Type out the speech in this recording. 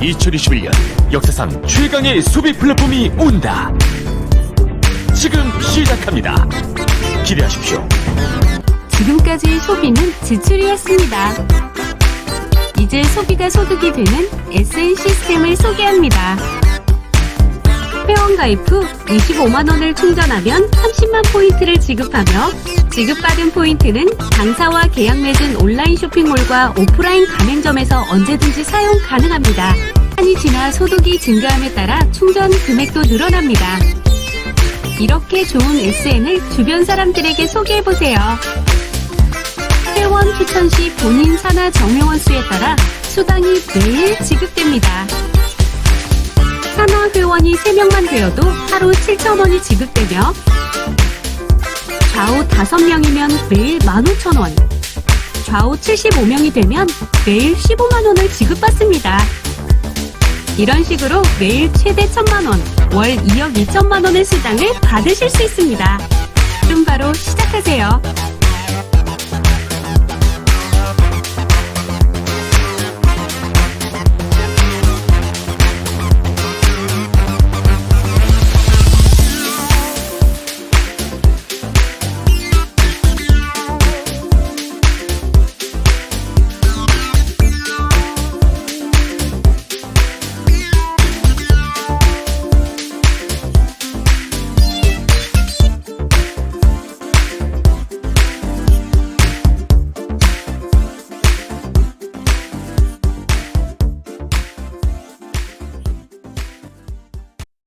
(2021년) 역사상 최강의 소비 플랫폼이 온다 지금 시작합니다 기대하십시오 지금까지의 소비는 지출이었습니다. 이제 소비가 소득이 되는 SN 시스템을 소개합니다. 회원 가입 후 25만원을 충전하면 30만 포인트를 지급하며 지급받은 포인트는 당사와 계약 맺은 온라인 쇼핑몰과 오프라인 가맹점에서 언제든지 사용 가능합니다. 한이 지나 소득이 증가함에 따라 충전 금액도 늘어납니다. 이렇게 좋은 SN을 주변 사람들에게 소개해보세요. 회원 추천 시 본인 산하 정회원 수에 따라 수당이 매일 지급됩니다. 산하 회원이 3명만 되어도 하루 7,000원이 지급되며 좌우 5명이면 매일 15,000원, 좌우 75명이 되면 매일 15만원을 지급받습니다. 이런 식으로 매일 최대 1,000만원, 월 2억 2천만 원의 수당을 받으실 수 있습니다. 지금 바로 시작하세요.